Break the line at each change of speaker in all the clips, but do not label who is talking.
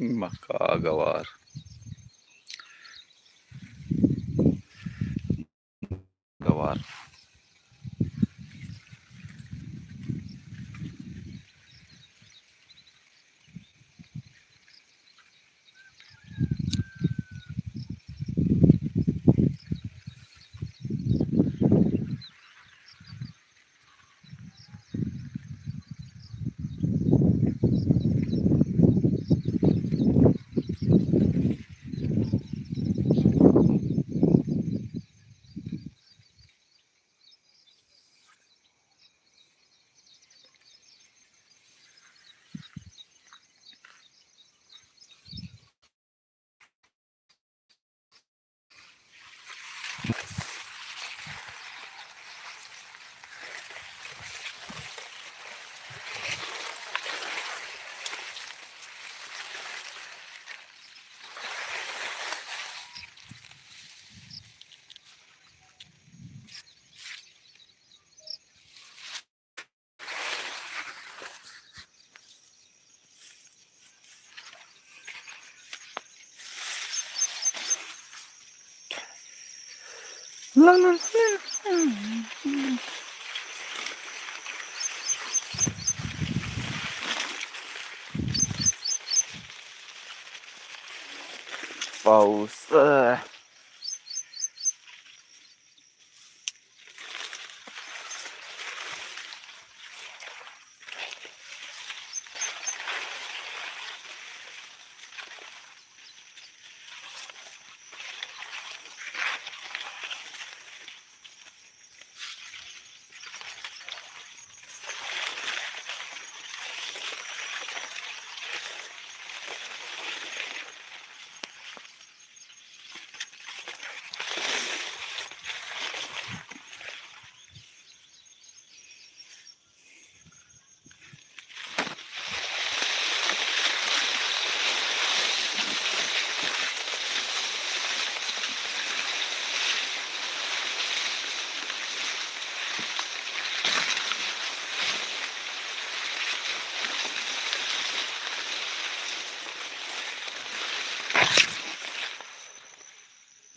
Макаговар. पाऊस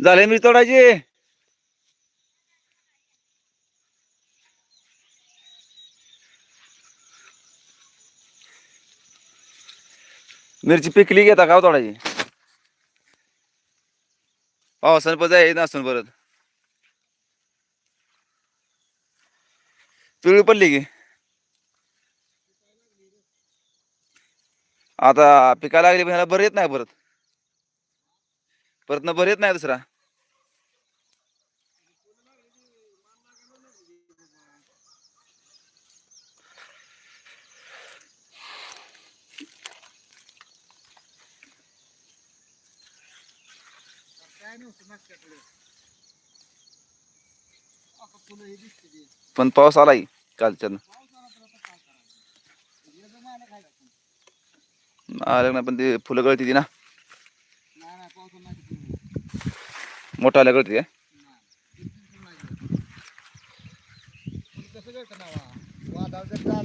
झाले मी तोडायची? मिरची पिकली घेता का तोडायची? पावसाने पण येत नसून परत. पिवळी पडली की? आता पिकायला लागली पण ह्याला बरं येत नाही परत. परत न बरं येत नाही दुसरा
काय नव्हतं मागच्याकडे आता फुलं हे दिसते ते
पण पाऊस आलाय
कालच्या आहे
आलं ना पण ते फुलं गळती ती ना. मोठा आल्या गळती काय?
ना का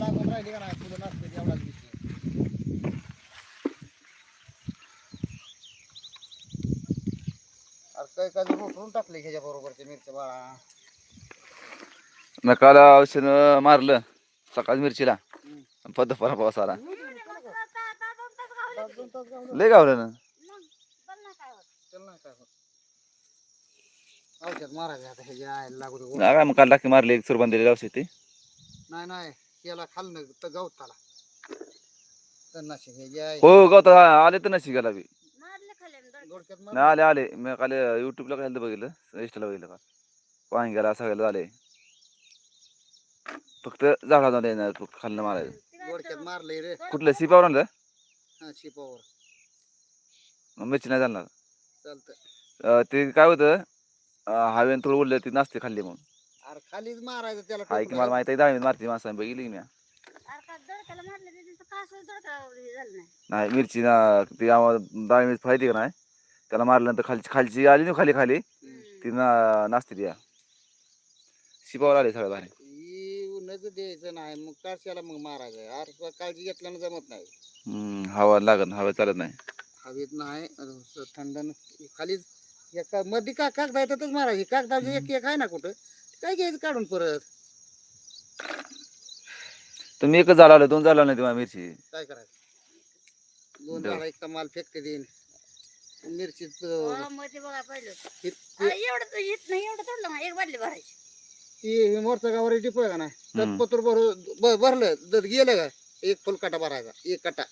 अरे काय काय टाकले ह्याच्या बरोबरचे मिरच्या बाळा.
मी काल औषध मारलं सकाळ मिरचीला. पद परा पाऊस आला लय गावलं ना
औषध मारायचं आता ह्याच्या आयला लागू दे.
काय मग काल टाकी मारली एक सुरबान दिलेली औषध ते
नाही नाही केला खाल्लं तर गवताला तर नसे ह्याच्या आहे.
हो गवत आले तर नशी गेला बी
गोडक्यात मार.
नाही आले आले मी काल युट्यूबला काय बघितलं इंस्टाला बघितलं काल पाणी गेला सगळ्याला झाले फक्त झाडा जाऊन येणार फक्त खाल्लं मारायचं.
गोडक्यात मारलंय रे.
कुठलं? सिपावर आणलं?
हा शिपावर
मग मिरची नाही जाणार
चालतं
अं, ते काय होतं? हवेन थोडं उरलं ती नाचते खाल्ली म्हणून.
अरे खालीच मारायचं त्याला
हाय की
टोपलं.
मला माहिती आहे दहावीत मारती माणसाने बघितली की मी. नाही मिरची ना ती आम्हाला डाळी फायदी का नाही? त्याला मारल्यानंतर खालची खालची आली ना खाली खाली
हम्म.
ती ना नाचते ती. शिपावर आले सगळं भारी.
उन्हाचं द्यायचं नाही. मग काशाला मग मारायचं. अरे काळजी घेतल्यानं जमत नाही.
हम्म, हवा लागत हवा चालत नाही.
हवेत नाही थंड न- खाली एका मध्ये का कागदा येतातच मारायची. कागदाची एक एक आहे ना कुठं? काय घ्यायचं काढून परत?
तुम्ही एकच झाला दोन झाला नाही तुम्हाला मिरची.
काय करायचं? दोन
बरं.
झाडा एक माल फेकते देईन. मिरची
हा, बघा पहिलं. एवढं तर येत नाही एवढं तोडलं एक बादली भरायची.
मोरचा गावावर डिपो आहे का नाही
हम्म.
तत्पत्र भर भरलं जर गेलं का एक फुलकाटा भरायचा एक कटा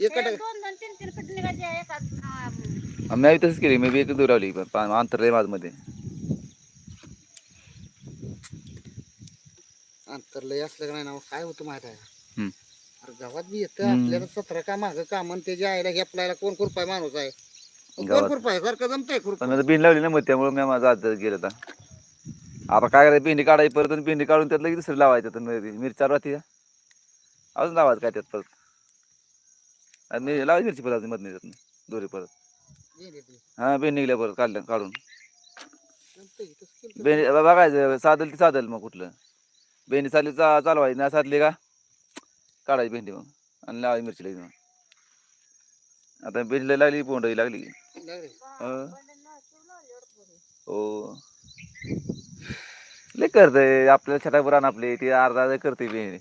एक कटा
दोन दोन तीन तीन फुट निघायचे एका अं,
मी तसंच केली मी बी एकच दुरावली पण पा- अंतरमध्ये
अंतर लय असलं का नाही ना काय होतं माहीत आहे का?
हम्म.
अरे गावात बी येतं
हम्म.
आपल्याला सतरा का मागं काम आणि त्याच्या आईला घेपलायला कोण खुरपाय माणूस आहे कोण
गावात.
खुरपाय सारखं जमतंय खुरपा
पण आता बिन लावली ना मग त्यामुळे मी माझा हात गेलं आता आता काय करायचं भेंडी काढायची परत आणि भेंडी काढून त्यात लगेच दुसरी लावायचं तर मिरच्या राहते अजून लावायचं काय त्यात परत? मी लावायची मिरची परत अजून मधनं त्यातनं दोरी परत. हा बेन निघल्या परत काढल्या काढून. बेन बघायचं साधल ती साधल मग कुठलं. भेंडी चालली चा चालवायची नाही साधली का? काढायची भेंडी मग आणि लावायची मिरची लगेच मग. आता भेंडीला लागली पोंडही लागली.
लागले.
हो. लय करतय. आपल्याला छटाक रान आपले ती अर्धा अर्धा करते
दे.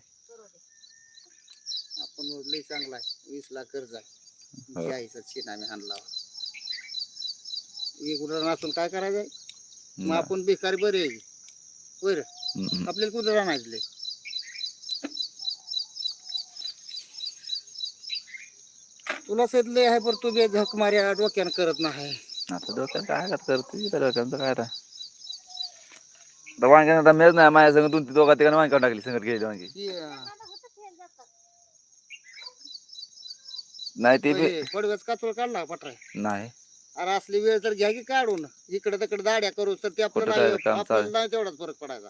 आपण लय चांगला आहे. वीस लाख कर्ज आहे.
हो.
जायचं शेण आम्ही एक उदाहरण असून काय करायचंय? मग. आपण बेकारी बरे आहे. बरं. आपल्याला कुठं राहणार तुला सेतले आहे पर तू बे झक मार्या डोक्यानं करत नाही.
आता डोक्यात काय करत डोक्यात काय आता? आता वांग्यानं आता मेच नाही माझ्या संग दोन तीन दोघा तिघांना वांग्या टाकली संगत गेली वांगी
ती.
नाही ते बी
पडव्याच काचोळ काढला पटराय
नाही
अरे असली वेळ तर घ्या की काढून इकडे तिकडे दाड्या करू तर ते
कुठं
आपल्याला
काय काम
आपल्याला
चालू?
नाही तेवढाच फरक पडायचा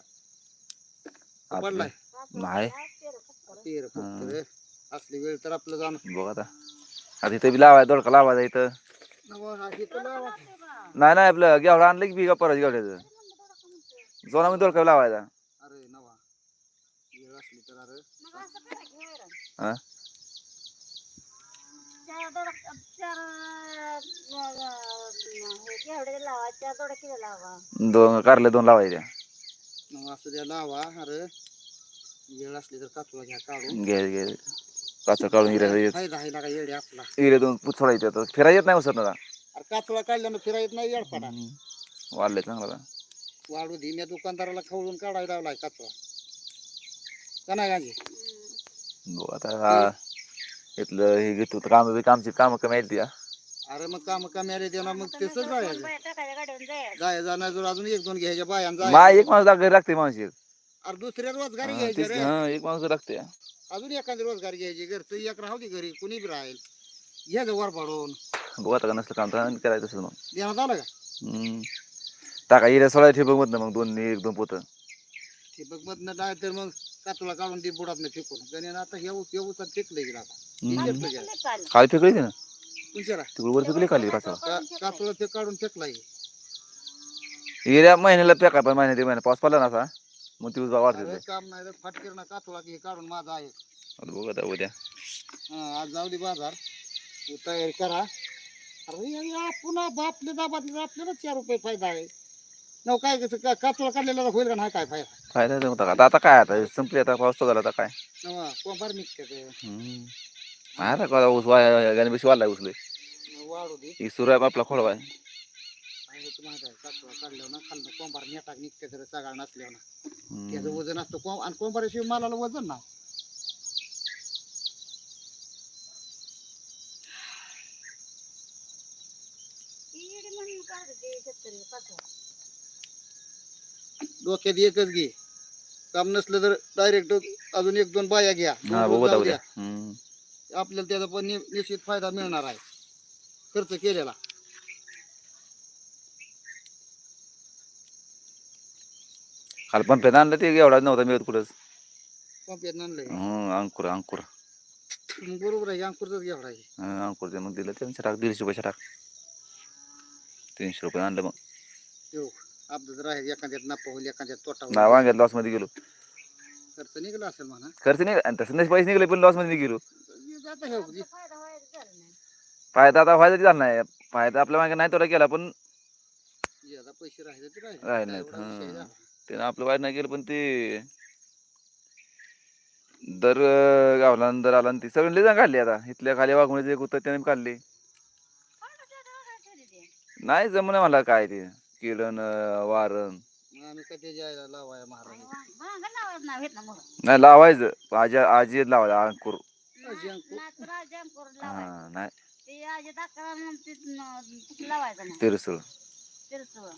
आपलं-
पडलाय
नाही.
फक्त.
ते रे. असली वेळ तर आपलं जाणं
बघ आता आता इथं बी लावाय दोडका लावायचा इथं
नवं, हा तर लावा.
ते बा.
नाही नाही आपलं गेवडा आणलं की बिगा परत गेवड्याचं जोना मी दोडका लावायचा.
अरे नवा. वेळ असली तर अरे.
मग असं करा की हैराण.
हा?
चार दोडक- चार, अं, अं, हे केवढे लावा चार दोडके लावा?
दोन कारले दोन लावायच्या
नवा असं द्या लावा अरे. वेळ असली तर काचवा घ्या काढून.
घे घे. काचा काढून हिऱ्या येत
फायदा आहे लागा येडे आपला?
हिरे दोन सोडायचे आता फिरायला येत नाही ना
अरे काचवा काढल्यानं फिरा येत नाही येडपाडा
वाढले चांगला
वाढू दे. मी दुकानदाराला खवळून काढायला लावलाय काचवा का नाही गांजी.
बघ आता हा इथलं हे घेतो काम बी कामची काम कमी आहेत ती हा.
अरे मग काम कमी आले तेव्हा मग तेच
तर
जायचं.
बाया.
जाय जाणार जर अजून एक दोन घ्यायच्या
मा
जाय
एक माणूस घरी लागते माणूस एक
अरे दुसऱ्या रोजगारी
हा,
घ्यायची
तेच
रे.
की, हा, एक माणूस लागते
अजून एखादी रोजगार घ्यायची घरचं एक राहू दे घरी कुणी बी राहील. घ्यायचं वर पाडून.
बघू आता का नसलं काम तर करायचं तसं मग.
देण्यात आलं का?
हम्म. टाका हिऱ्या सोळा ठेबक मधनं मग दोन एक दोन पोतं.
बघ मधनं डाळ तर मग कातुला काढून ती बुडात फेकून. गण्यानं आता हे ऊस- हे ऊसात फेकलंय गेला आता.
हम्म.
काल.
फेकली ना?
तुमच्याला
तिकडे वर फेकली खाली
कातुला ते काढून फेकलाय.
महिन्याला पेका पण महिन्यात महिना पाऊस पडला ना असा मग ती उजवा वाढते
अरे काम नाही फाटकीर ना कातुला की हे काढून माझा आहे.
बघू आता उद्या.
हा, आज जाऊ दे बाजार. तू तयारी करा. अरे या- या पुन्हा बापले दाबातले आपल्याला चार रुपये फायदा आहे. नव काय कसं का कातुला काढलेला होईल का? नाही काय फायदा
फायदा नव्हता का? आता आता काय आता? संपली आता पाऊस झाला आता काय?
नवा कोंबार निघते ते?
हम्म. आहे ना का ऊस वाया गणेश वाढलाय उसले.
वाढू दे.
ही सुरू आहे आपला खोळवा आहे.
माहिती काढल्यावर ना खाल्लं कोंबार नेटाक निघते तर सगळा नसल्यावर. ना
हम्म.
वजन असतं कोंब आणि कोंबाऱ्याशिवाय मालाला वजन ना
ती येडी म्हणून काढते ते शेतकरी पाचवा.
डोक्यात एकच घे. काम नसलं तर डायरेक्ट अजून एक दोन बाया घ्या.
हा
जाऊ द्या.
हम्म.
आपल्याला त्याचा पण नि- निश्चित फायदा मिळणार आहे. खर्च केलेला.
काल पण पेन आणलं ते एवढा नव्हता मिळत कुठंच.
पंप्यात आणलंय.
हम्म, अंकुर अंकुर.
मग बरोबर आहे अंकुरच घ्यावं आहे.
हं, अंकुर ते मग दिलं. त्यांचं टाक दीडशे रुपये टाक. तीनशे रुपये आणलं मग.
आपलं राहील एखाद्यात नफा होईल एखाद्यात तोटा
नाही
होईल
वांग्यात लॉसमध्ये गेलो.
खर्च निघाला असेल म्हणा.
खर्च नाही आणि तसं नाही पैसे निघले पण लॉसमध्ये गेलो.
हे
फायदा व्हायचा झाला नाही.
फायदा आता फायदा झाला नाही. फायदा आपल्या मागे नाही तेवढा केला पण
पैसे राहिले ते राहिले.
राहिले
काय
नाहीत,
एवढा विषय
हां.
झाला.
त्यानं आपलं वाईट नाही केलं पण ते दर अं, गावला आणि दर आला आणि ती सगळी लिजा काढली आता. इथल्या खाली वाघुळे एक होतं त्याने काढली.
ते?
नाही जमून मला काय ते. किरण वारण
आम्ही लावाय महाराज?
नाही लावायचं. आजी आजी लावायचं अंकुर
आजी अंकुर.
नाहीतर आजी अंकुर लावायचं
हा नाही.
ते आजी दाखला मग ते न- तसं लावायचं नाही.
तिरसळ.
तिरसळ.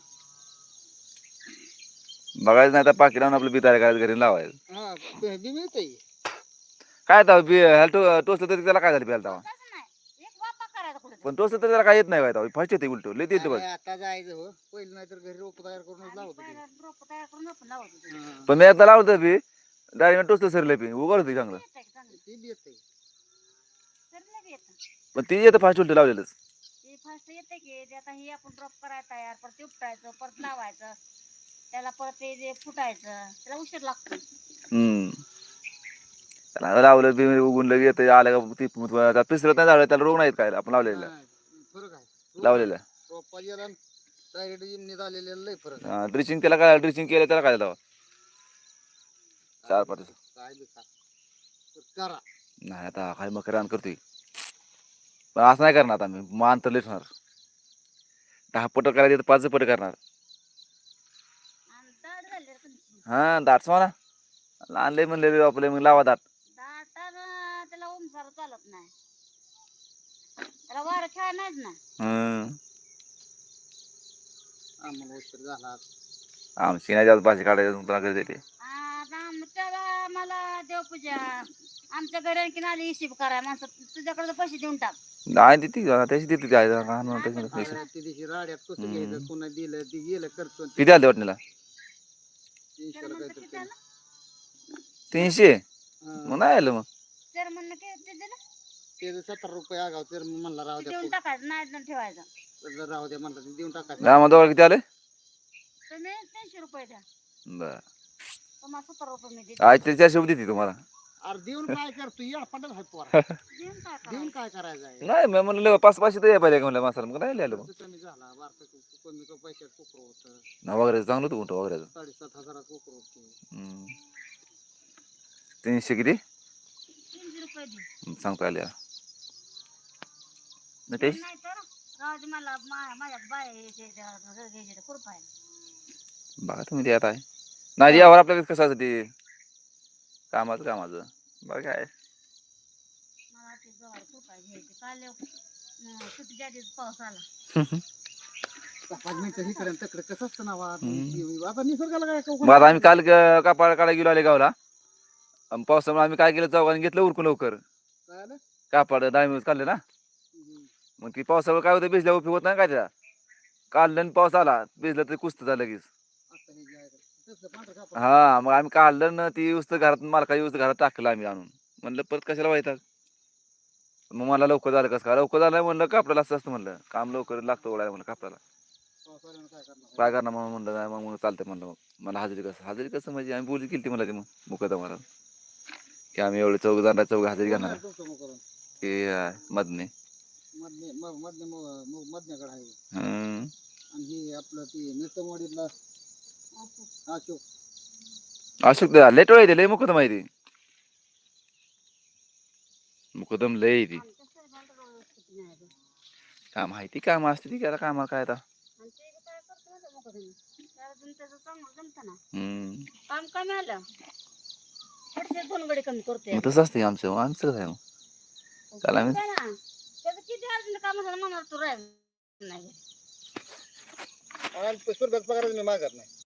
बघायचं नाही तर पाकी लावून आपलं बितार करायचं घरी लावायचं.
हा बी बी
काय तर बी ह्याला टो टोचलं तरी त्याला काय झालं प्यायला तेव्हा? पण टोचलं तरी त्याला काय येत नाही काय फर्स्ट येते उलट लय येते बघ
आता जायचं हो पहिलं नाहीतर घरी रोप तयार करूनच लावत होते.
रोप तयार करून आपण लावत होतो.
हा.
पण मी एकदा लावलं बी डायरेक्ट टोचलं सरलं बी उघड होती चांगलं
चांगलं?
ती बी येतंय
सरलं बी येतं.
पण ती येतं फास्ट उलट लावलेलंच
ते फास्ट येते की ते आता हे आपण ड्रॉप करायला तयार परत ते उपटायचं परत लावायचं त्याला परत ते जे फुटायचं त्याला उशीर लागतो
हम्म त्याला लावलं बी उगून लगे येतं आलं का ती पिसरत नाही झालं त्याला रोग नाहीत काय आपण लावलेलं.
फरक आहे.
लावलेलं.
डायरेक्ट जिमनीत लय फरक.
ड्रिचिंग त्याला काय ड्रिचिंग केलं त्याला काय लावा चार पाच
काय बी खा. तर करा.
नाही आता काय मग रान करतोय. पण असं नाही करणार आता मी मान तर लयच होणार. दहा पट करायचे तर पाच पट करणार.
आणि दाट झाली रे तुमची
हा दाट ना आणले म्हणले आपले मग लावा दाट.
चालत नाही. त्याला वारं खेळा नाहीच ना
हम्म.
आम्हाला उशीर झाला आज.
आमची नाही जास्त भाजी काढायचं तुला घरी देते
आता आमच्या मला देवपूजा. आमच्या घरी आणखीन आली हिशेब कराय माणसं तुझ्याकडे तर पैसे देऊन टाक.
नाही देते त्याची देते ती आहे, हा, हा, त्याची देते पैसे.
दिवशी राड्यात कसं. घ्यायचं दिलं ती गेलं खर्च
किती आले वाटणीला?
तीनशेला
चेअरमनचं
काहीतरी
किती आलं?
तीनशे. मग नाही आलं मग.
ते सत्तर रुपये आगाव तर म्हणला राहू
ते
द्या
देऊन टाकायचं नाही तर ठेवायचं.
जर राहू द्या म्हणलं तर देऊन टाकायचं.
किती आले?
तुम्ही तीनशे रुपये द्या.
बर.
तुम्हाला सत्तर रुपये मी देते.
आज ते चारशे रुपये देते तुम्हाला.
अरे देऊन काय करतो येड पडत आहे पोर.
देऊन काय
देऊन
करायचं?
काय करायचं आहे?
नाही मी म्हणलं पाच पाचशे तर पाहिजे का? म्हणलं माणसाला मग नाही आलं मग.
खर्च कमी झाला बारका कमी क- पैशात कोकर होतं.
ना वगैरे चांगलं होतं मोठं वगैरे?
साडेसात हजारात कोकर होतं.
हम्म. तीनशे किती?
तीनशे रुपये दे.
सांगतो आल्या. नाही
तर राहू दे मला मा- माझ्यात बाय घर घ्यायचे ते खुरपा आहे
बघा तुम्ही ते आता आहे. नाही यावर आपल्याकडे कसं असतं ते कामाचं कामाचं. बघा काय.
मला ते गवार खुरपा घ्यायचे काल अं, सुट्टीच्या आधीच पाऊस आला.
पाच मिनिटं इकडे आणि तिकडे. कसं असतं ना वा
हम्म.
आता निसर्गाला काय कौतुक
मग आता आम्ही काल ग- कापाळ काढायला गेलो आले गावला. आणि पावसामुळे आम्ही काय केलं? चौघांनी घेतलं उरकून लवकर.
काय आलं?
कापड काढले ना. मग ती पावसावर काय होतं? भिजल्या उपयोग होत नाही काय त्या? काढलं आणि पाऊस आला. भिजलं तरी कुस्त झालं लगेच.
हा
मग आम्ही काढलं ना ती उस्त घरात मालका उस्त घरात टाकलं आम्ही आणून. म्हणलं परत कशाला व्हायचं मग मला लवकर झालं कसं का लवकर झालं म्हणलं कापडाला असं असतं म्हणलं. काम लवकर लागतं ओढायला म्हणलं कापडाला.
काय करणार?
म्हणून मग? म्हणलं नाही मग मग चालतं म्हणलं मग. मला हजेरी कसं? हजेरी कसं म्हणजे आम्ही बोली केली ती मला ती मग मुकदमाला की आम्ही एवढे चौघ जाणार चौघ हजेरी
घालणार
घेणार
आहे.
मधने
आहे
हम्म.
आणि हे आपलं ते नितमवाडीतला. अशोक
अशोक लेट येते लय मुकदम आहे ती मुकदम लय आहे. काय माहिती काम असते ती काय कामाला काय आता
काय का? त्याला
हम्म.
काम कमी आलं थोडेसे दोन गडी कमी करतोय
मग तसं असतं आमचं आमचं कसं आहे मग त्याला
ना. त्याचं किती अर्जंट काम झालं म्हणणार तू राहील नाही.
आणि स्वर्गात पगार मी मागत नाही.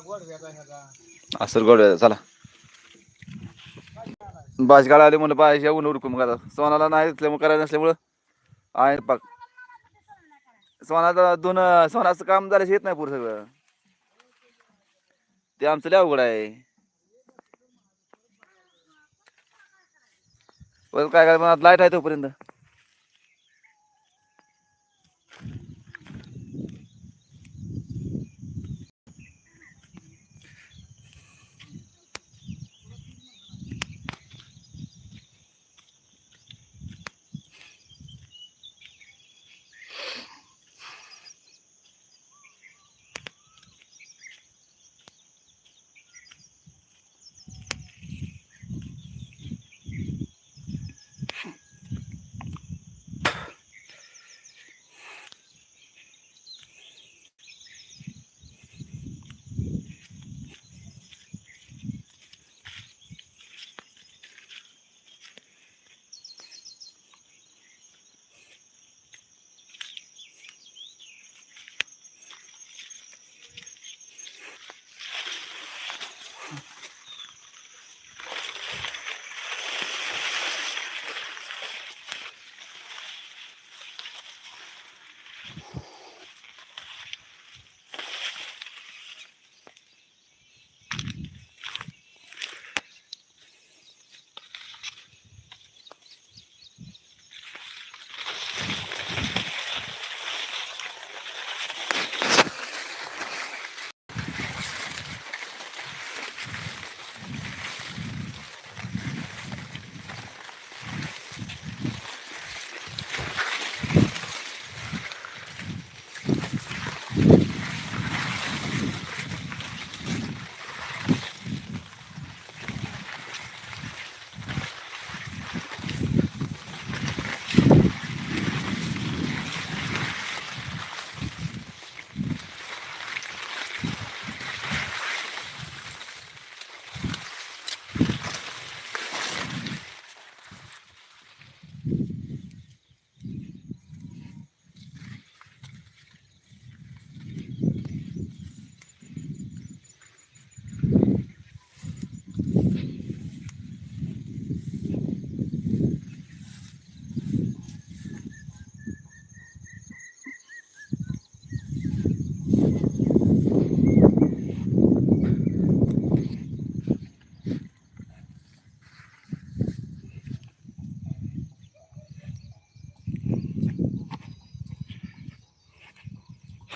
गोडव्याचा ह्याचा
असं गोड चला. भाजी काढा आली म्हणलं पाहिजे ऊन उरकून करा सोनाला नाही असल्यामुळे करायचं नसल्यामुळं. आहे पाक दोन सोनाचं काम झालं येत नाही पुरं सगळं. ते आमचं लय अवघड आहे. परत काय काय लाइट आहे तोपर्यंत.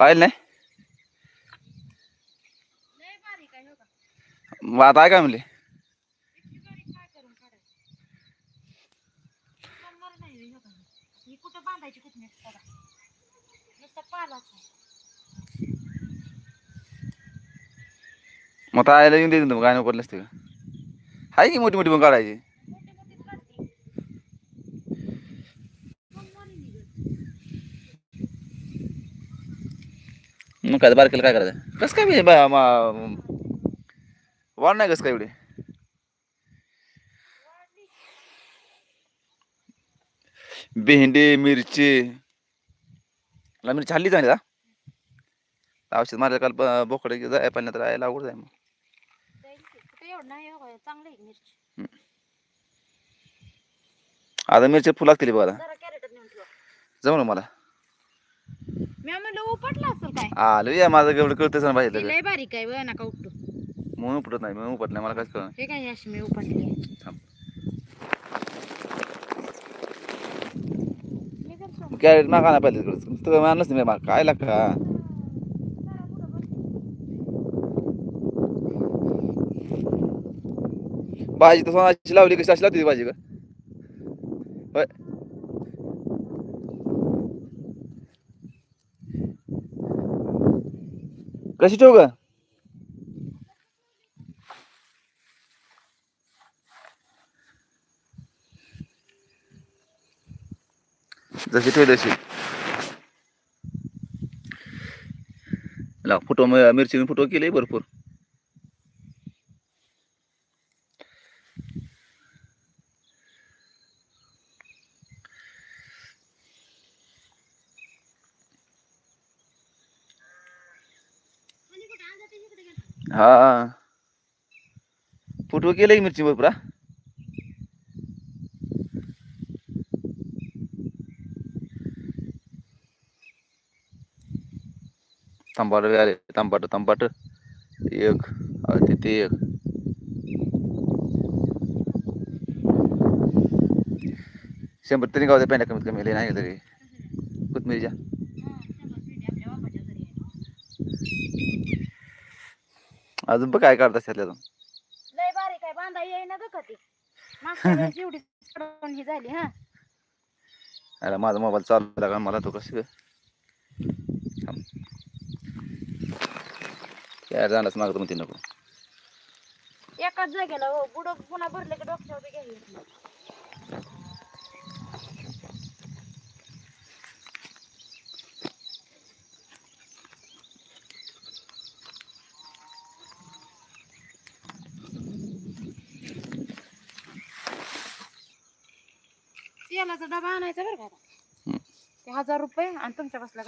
फाईल नाही?
वाद आहे का
म्हणले? मग आयला येऊन देते मग काय नको पडलं असते का आहे की मोठी मोठी पण काढायची
मोठी मोठीच काढते मग मरी निघत
मग काय बारकेला काय करायचं? कसं काय म्हणजे बा- मा- वाढ नाही कसं काय एवढे? भेंडी मिरची. ला मिरची हल्ली चांगली का औषध मारायला काल बोकडे जाय पाण्यात राहायला अवघड जाय मग. आता मिरची फुल लागतील बघा जमलं मला.
मी म्हणलं उपटला असेल काय?
आलो या माझं एवढं कळतंच ना
ती
पाहिजे
लय बारीक आहे नका उपटू.
म्हणून उपटत नाही म्हणून उपट नाही मला काय कळलं
हे काय अशी मी उपटली आहे.
कॅरेट मागा नाही पाहिजे तिकडं. तुला मानलंच नाही माग. काय का भाजी तर सोनाची लावली कशी? अशी लावते ती भाजी का? कशी ठेवू ग? जशी ठेव तशी. लाव फोटो मिरची फोटो केले भरपूर. हा फुटो केले की मिरची भरपूर हा? तांबाट आले तांबाट तांबाट. एक तिथे एक. शंभर तरी गावचा पेंडा कमीत कमी नाही तरी कोथमिरीच्या. अजून पण काय त्यातल्या अजून
लय बारीक आहे बांधा येईना ग कधी मागच्या वेळेस एवढी कडवून ही झाली हा.
अरे माझा मोबाईल चालू लागा मला तो कसं काय. जाणारच मागतो म्हणते नको
एकाच जागेला हो बुड पुन्हा भरले की डोक्यावर बी घ्यायला तेलाचा डबा आणायचा बरं का आता. ते हजार रुपये आणि तुमच्या बसला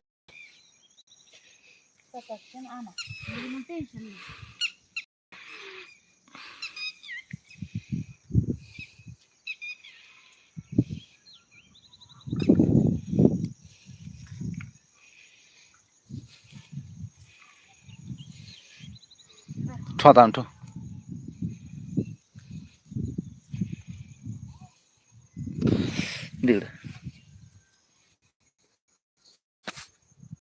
आणा म्हणजे मग टेन्शन नाही.
ठेव दीड